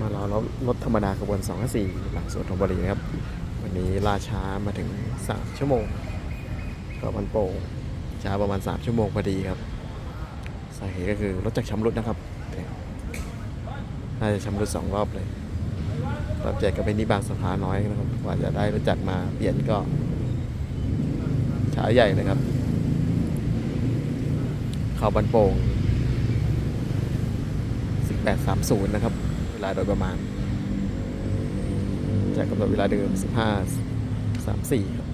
มารอรถรถธรรมดาขบวน 2 5 4 หลังสวนธนบุรีนะครับ วันนี้ล่าช้ามาถึง 3 ชั่วโมง ก็มันโป่งช้าประมาณ 3 ชั่วโมงพอดีครับ สาเหตุก็คือรถจักรชำรุดนะครับน่าจะชำรุดสองรอบเลยรอบแจกก็เป็นที่บางสะพาน้อยนะครับ กว่าจะได้รถจักรมาเปลี่ยนก็ช้าใหญ่เลยครับ เข้าบันโป่ง1830 นะครับ ลาโดยประมาณ จากกำหนดเวลาเดิม 15 34ครับ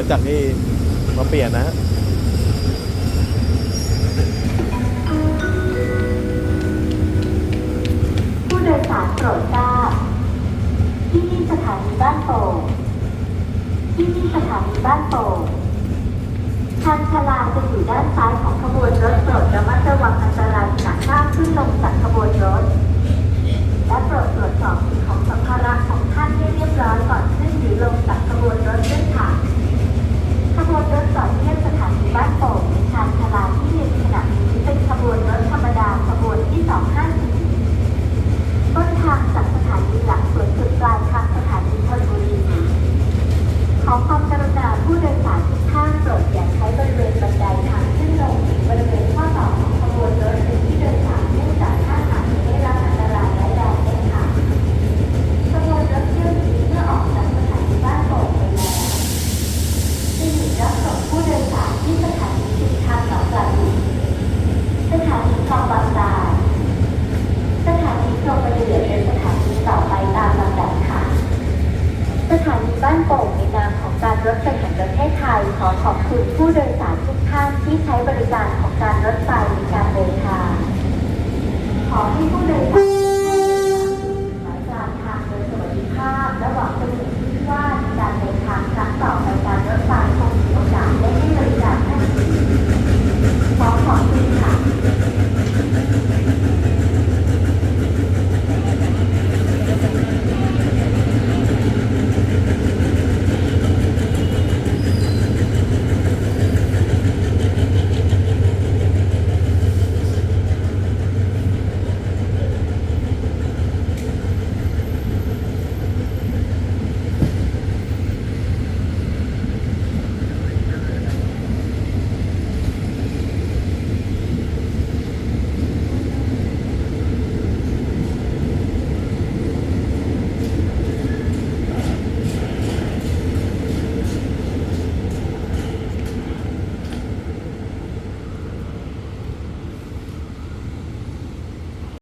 เป็นหัวจักที่มาเปลี่ยนนะฮะผู้โดยสารโปรดทราบที่นี่สถานีบ้านโป่งที่นี่สถานีบ้านโป่งทางชลาจะอยู่ด้านซ้ายของขบวนรถโปรดระมัดระวังอันตรายขณะข้ามขึ้นลงจากขบวนรถ และโปรดตรวจสอบสิ่งของสัมภาระของท่านให้เรียบร้อยก่อนขึ้นหรือลงจากขบวนรถด้วยค่ะ ขบวนรถต่อเนื่องสถานีบ้านโป่งในชานชาลาที่หนึ่งขณะนี้เป็นขบวนรถธรรมดาขบวนที่254 ต้นทางจากสถานีหลักสวนจุดปลายทางสถานีธนบุรี ขอความกรุณา ผู้โดยสารทุกท่านโปรดอย่าใช้บริเวณบันไดทางขึ้นลงหรือบริเวณข้อต่อของขบวนรถหรือที่โดยสารเนื่องจากท่านอาจจะได้รับอันตรายร้ายแรงเด็ดขาดขบวนรถเที่ยวนี้เมื่อออกจากสถานีบ้านโป่งไปแล้วจะหยุดรับส่งผู้โดยสารที่ ประเทศไทยขอขอบคุณผู้โดยสารทุกท่านที่ใช้บริการของการรถไฟในการเดินทางขอให้ผู้